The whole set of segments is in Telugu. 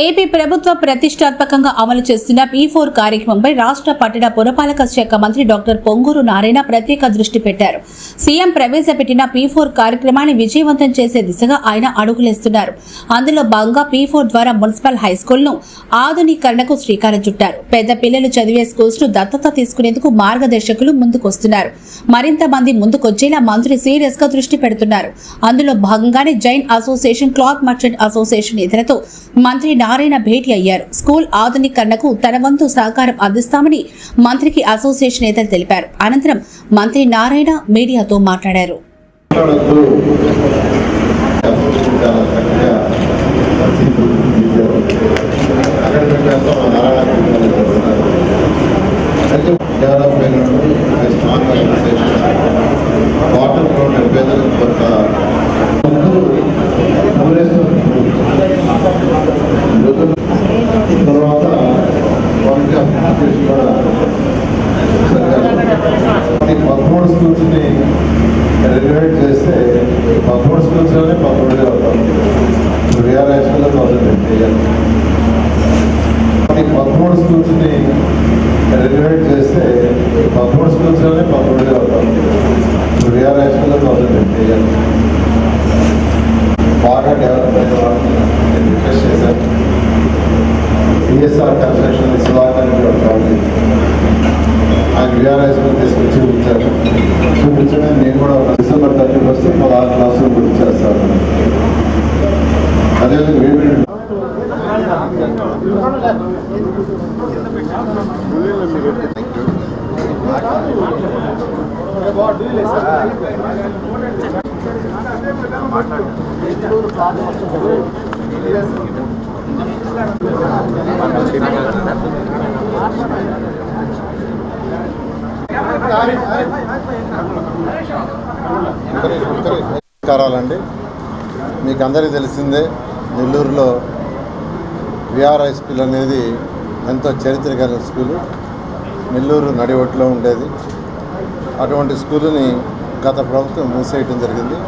ఏపీ ప్రభుత్వ ప్రతిష్టాత్మకంగా అమలు చేస్తున్న పీ ఫోర్ కార్యక్రమంపై రాష్ట్ర పట్టణ పురపాలక శాఖ మంత్రి డాక్టర్ పొంగూరు నారాయణ ప్రత్యేక దృష్టి పెట్టారు. సీఎం ప్రవేశపెట్టిన పీ ఫోర్ కార్యక్రమాన్ని విజయవంతం చేసే దిశగా ఆయన అడుగులేస్తున్నారు. అందులో భాగంగా పీ ఫోర్ ద్వారా మున్సిపల్ హై స్కూల్ను ఆధునీకరణకు శ్రీకారం చుట్టారు. పెద్ద పిల్లలు చదివే స్కూల్స్ను దత్తత తీసుకునేందుకు మార్గదర్శకులు ముందుకొస్తున్నారు. మరింత మంది ముందుకొచ్చేలా మంత్రి సీరియస్గా దృష్టి పెడుతున్నారు. అందులో భాగంగానే Jain association cloth merchant association ఇతరతో మంత్రి నారాయణ భేటీ అయ్యారు. స్కూల్ ఆధునీకరణకు తన వంతు సహకారం అందిస్తామని మంత్రికి అసోసియేషన్ నేతలు తెలిపారు. అనంతరం మంత్రి నారాయణ మీడియాతో మాట్లాడారు. మాట్లాడద్దు చాలా చక్కగా తీర్చిదిద్దారు. అక్కడ పెట్టాక మా నారాయణ గారు చెప్తున్నారు. అయితే డెవలప్ అయినటువంటి ఒక స్ట్రాంగ్ అసోసియేషన్ వాటర్ రోడ్ పేదలకు కొంత అందరూ ఊరేస్తున్నారు. తర్వాత వాళ్ళకి అప్లికేషన్ కూడా సరిగా ఈ పదమూడు స్కూల్స్ని రెగ్యులేట్ చేస్తే పదమూడు స్కూల్స్లోనే పదమూడుగా అవుతాం. ఇప్పుడు విఆర్ హై స్కూల్లో థౌసండ్ చేయాలి ఈ పదమూడు స్కూల్స్ని రెగ్యులేట్ చేస్తే పదమూడు స్కూల్స్లోనే పదమూడుగా అవుతాం ఇప్పుడు విఆర్ హై స్కూల్లో థౌసండ్ చేయాలి బాగా డెవలప్ అయిన వాళ్ళని నేను రిక్వెస్ట్ చేశాను సిఎస్ఆర్ కన్స్ట్రక్షన్ సుధాకర్ రెడ్డి గారు కావాలి ఆయన విఆర్ఎస్లో తీసుకొచ్చి చూపించారు చూపించడం నేను కూడా డిసెంబర్ థర్టీ వస్తే పదహారు క్లాసులు గురించి చేస్తాను అదేవిధంగా వేడి నమస్కారాలండి. మీకు అందరికీ తెలిసిందే నెల్లూరులో విఆర్ హై స్కూల్ అనేది ఎంతో చరిత్ర కలిగిన స్కూలు. నెల్లూరు నడివట్లో ఉండేది. అటువంటి స్కూలుని గత ప్రభుత్వం మూసేయటం జరిగింది.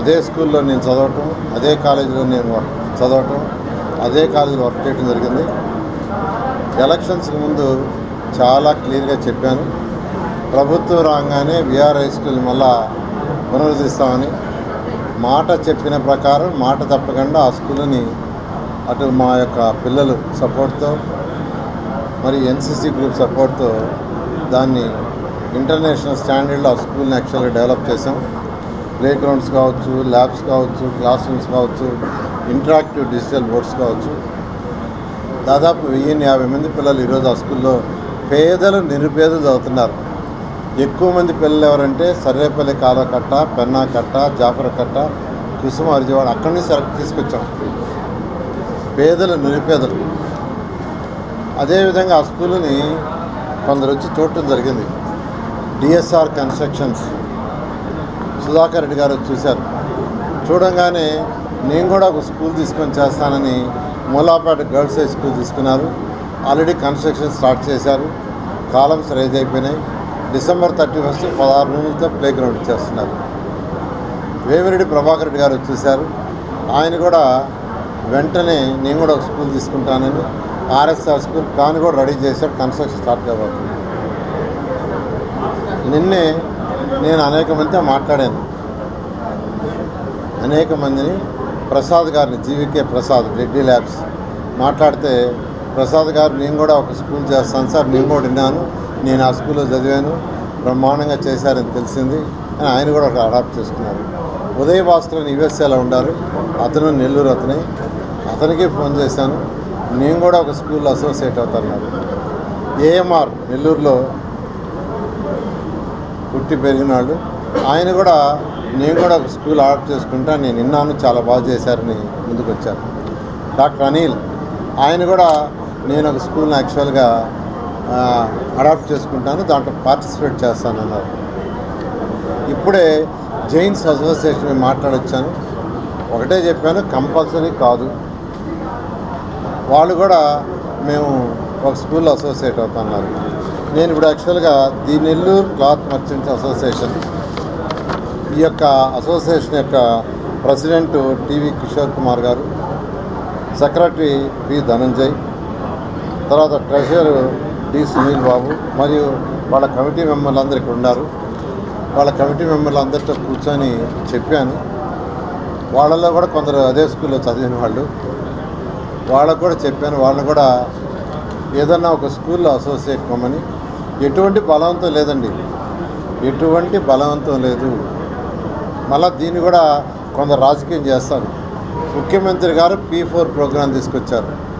అదే స్కూల్లో నేను చదవటం అదే కాలేజీలో నేను వర్క్ చదవటం అదే కాలేజీలో వర్క్ చేయడం జరిగింది. ఎలక్షన్స్కి ముందు చాలా క్లియర్గా చెప్పాను. ప్రభుత్వం రాగానే విఆర్ హై స్కూల్ మళ్ళా పునరుద్ధరిస్తామని మాట చెప్పిన ప్రకారం మాట తప్పకుండా ఆ స్కూల్ని అటు మా యొక్క పిల్లలు సపోర్ట్తో మరి ఎన్సిసి గ్రూప్ సపోర్ట్తో దాన్ని ఇంటర్నేషనల్ స్టాండర్డ్లో ఆ స్కూల్ని యాక్చువల్గా డెవలప్ చేసాం ప్లే గ్రౌండ్స్ కావచ్చు ల్యాబ్స్ కావచ్చు క్లాస్ రూమ్స్ కావచ్చు ఇంటరాక్టివ్ డిజిటల్ బోర్డ్స్ కావచ్చు. దాదాపు వెయ్యిన్ని యాభై మంది పిల్లలు ఈరోజు ఆ స్కూల్లో పేదలు నిరుపేదలు చదువుతున్నారు ఎక్కువ మంది పిల్లలు ఎవరంటే సర్వేపల్లి కాలకట్ట పెన్నా కట్ట జాఫర కట్ట కుసుమ అరిజవాడ అక్కడి నుంచి సెలెక్ట్ తీసుకొచ్చాం. పేదలు నిరుపేదలు. అదేవిధంగా ఆ స్కూల్ని కొందరు వచ్చి చూడటం జరిగింది. DSR constructions. సుధాకర్ రెడ్డి గారు వచ్చి చూశారు. చూడంగానే నేను కూడా ఒక స్కూల్ తీసుకొని చేస్తానని మూలాపేట గర్ల్స్ హై స్కూల్ తీసుకున్నారు. ఆల్రెడీ కన్స్ట్రక్షన్ స్టార్ట్ చేశారు. కాలమ్స్ రైజ్ అయిపోయినాయి. డిసెంబర్ థర్టీ ఫస్ట్ పదహారు రూములతో ప్లే గ్రౌండ్ ఇచ్చేస్తున్నారు. వేమిరెడ్డి ప్రభాకర్ రెడ్డి గారు వచ్చేసారు. ఆయన కూడా వెంటనే నేను కూడా ఒక స్కూల్ తీసుకుంటానని ఆర్ఎస్ఆర్ స్కూల్ ప్లాన్ కూడా రెడీ చేశాడు కన్స్ట్రక్షన్ స్టార్ట్ కాబోతుంది నిన్నే నేను అనేక మందితో మాట్లాడాను. అనేక మందిని ప్రసాద్ గారిని జీవికే ప్రసాద్ రెడ్డి ల్యాబ్స్ మాట్లాడితే ప్రసాద్ గారు నేను కూడా ఒక స్కూల్ చేస్తాను సార్ నేను కూడా విన్నాను. నేను ఆ స్కూల్లో చదివాను. బ్రహ్మాండంగా చేశారని తెలిసింది. అని ఆయన కూడా ఒక అడాప్ట్ చేసుకున్నారు. ఉదయ భాస్కర్ అని యుఎస్ఏలో ఉండారు. అతను నెల్లూరు అతనే. అతనికి ఫోన్ చేశాను. నేను కూడా ఒక స్కూల్లో అసోసియేట్ అవుతాను ఏఎంఆర్ నెల్లూరులో పుట్టి పెరిగినాడు. ఆయన కూడా నేను కూడా ఒక స్కూల్ అడాప్ట్ చేసుకుంటా. నేను విన్నాను చాలా బాగా చేశారని ముందుకు వచ్చాను డాక్టర్ అనిల్. ఆయన కూడా నేను ఒక స్కూల్ని యాక్చువల్గా అడాప్ట్ చేసుకుంటాను దాంట్లో పార్టిసిపేట్ చేస్తానన్నారు. ఇప్పుడే జైన్స్ అసోసియేషన్ మాట్లాడొచ్చాను. ఒకటే చెప్పాను కంపల్సరీ కాదు. వాళ్ళు కూడా మేము ఒక స్కూల్లో అసోసియేట్ అవుతున్నారు నేను ఇప్పుడు యాక్చువల్గా the Nellore cloth merchants association ఈ యొక్క అసోసియేషన్ యొక్క ప్రెసిడెంట్ టీవీ కిషోర్ కుమార్ గారు సెక్రటరీ పి ధనంజయ్ తర్వాత ట్రెషరర్ డి సునీల్ బాబు మరియు వాళ్ళ కమిటీ మెంబర్లు అందరు ఇక్కడ ఉన్నారు. వాళ్ళ కమిటీ మెంబర్లు అందరితో కూర్చొని చెప్పాను. వాళ్ళలో కూడా కొందరు అదే స్కూల్లో చదివిన వాళ్ళు. వాళ్ళకు కూడా చెప్పాను. వాళ్ళని కూడా ఏదన్నా ఒక స్కూల్లో అసోసియేట్ కమ్మని. ఎటువంటి బలవంతం లేదండి. ఎటువంటి బలవంతం లేదు. మళ్ళీ దీన్ని కూడా కొందరు రాజకీయం చేస్తారు. ముఖ్యమంత్రి గారు పీ ఫోర్ ప్రోగ్రాం తీసుకొచ్చారు.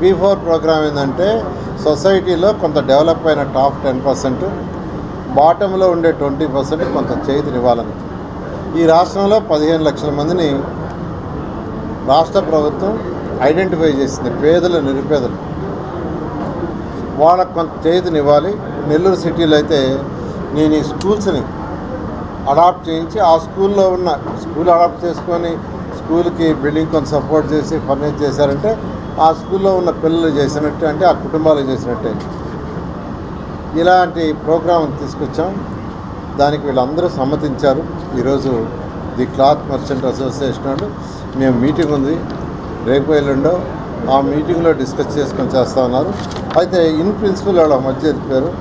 పీ ఫోర్ ప్రోగ్రాం ఏంటంటే సొసైటీలో కొంత డెవలప్ అయిన టాప్ టెన్ పర్సెంట్ బాటంలో ఉండే ట్వంటీ పర్సెంట్ కొంత చేతినివ్వాలని ఈ రాష్ట్రంలో పదిహేను లక్షల మందిని రాష్ట్ర ప్రభుత్వం ఐడెంటిఫై చేసింది పేదలు నిరుపేదలు. వాళ్ళకు కొంత చేతినివ్వాలి నెల్లూరు సిటీలో అయితే నేను ఈ స్కూల్స్ని అడాప్ట్ చేయించి ఆ స్కూల్లో ఉన్న స్కూల్ అడాప్ట్ చేసుకొని స్కూల్కి బిల్డింగ్ కొంత సపోర్ట్ చేసి ఫర్నిచర్ చేశారంటే ఆ స్కూల్లో ఉన్న పిల్లలు చేసినట్టు అంటే ఆ కుటుంబాలు చేసినట్టే. ఇలాంటి ప్రోగ్రాం తీసుకొచ్చాం. దానికి వీళ్ళందరూ సమ్మతించారు. ఈరోజు ది క్లాత్ మర్చెంట్ అసోసియేషన్ వాళ్ళు. మేము మీటింగ్ ఉంది. రేపు ఎల్లుండో ఆ మీటింగ్లో డిస్కస్ చేసుకొని చేస్తా ఉన్నారు. అయితే ఇన్ ప్రిన్సిపల్ వాళ్ళ మధ్య చెప్పారు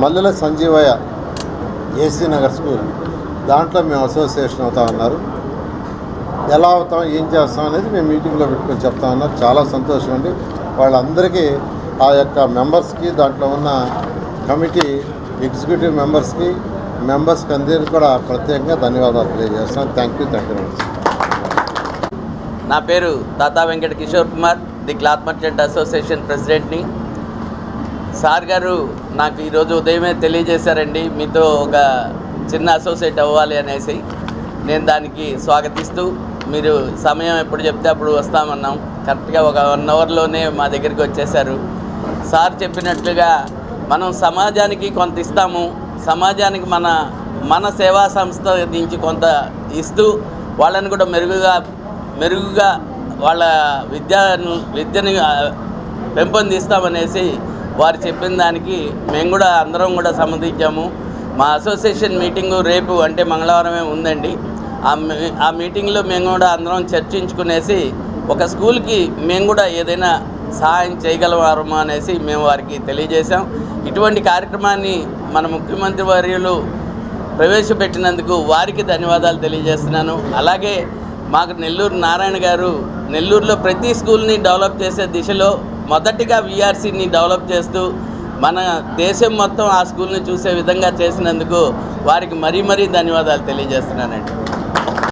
మల్లెల సంజీవయ్య ఏసీ నగర్ స్కూల్. దాంట్లో మేము అసోసియేషన్ అవుతా ఉన్నారు. ఎలా అవుతాం ఏం చేస్తాం అనేది మేము మీటింగ్లో పెట్టుకొని చెప్తా ఉన్నారు చాలా సంతోషం అండి. వాళ్ళందరికీ ఆ యొక్క మెంబర్స్కి దాంట్లో ఉన్న కమిటీ ఎగ్జిక్యూటివ్ మెంబర్స్కి మెంబర్స్కి అందరికీ కూడా ప్రత్యేకంగా ధన్యవాదాలు తెలియజేస్తాను thank you thank you much. నా పేరు Tata Venkata Kishore Kumar the cloth merchant association ప్రెసిడెంట్ని. Sir గారు నాకు ఈరోజు ఉదయమే తెలియజేశారండి మీతో ఒక చిన్న అసోసియేట్ అవ్వాలి అనేసి. నేను దానికి స్వాగతిస్తూ మీరు సమయం ఎప్పుడు చెప్తే అప్పుడు వస్తామన్నాం. కరెక్ట్గా ఒక వన్ అవర్లోనే మా దగ్గరికి వచ్చేసారు. సార్ చెప్పినట్లుగా మనం సమాజానికి కొంత ఇస్తాము. సమాజానికి మన మన సేవా సంస్థ నుంచి కొంత ఇస్తూ వాళ్ళని కూడా మెరుగుగా మెరుగుగా వాళ్ళ విద్యను విద్యని పెంపొందిస్తామనేసి వారు చెప్పిన దానికి మేము కూడా అందరం కూడా సమ్మతించాము మా అసోసియేషన్ మీటింగు రేపు అంటే మంగళవారమే ఉందండి. ఆ మీటింగ్లో మేము కూడా అందరం చర్చించుకునేసి ఒక స్కూల్కి మేము కూడా ఏదైనా సహాయం చేయగలవారమా అనేసి మేము వారికి తెలియజేశాం. ఇటువంటి కార్యక్రమాన్ని మన ముఖ్యమంత్రి వర్యులు ప్రవేశపెట్టినందుకు వారికి ధన్యవాదాలు తెలియజేస్తున్నాను. అలాగే మాకు నెల్లూరు నారాయణ గారు నెల్లూరులో ప్రతి స్కూల్ని డెవలప్ చేసే దిశలో మొదటిగా విఆర్సీని డెవలప్ చేస్తూ మన దేశం మొత్తం ఆ స్కూల్ని చూసే విధంగా చేసినందుకు వారికి మరీ మరీ ధన్యవాదాలు తెలియజేస్తున్నానండి.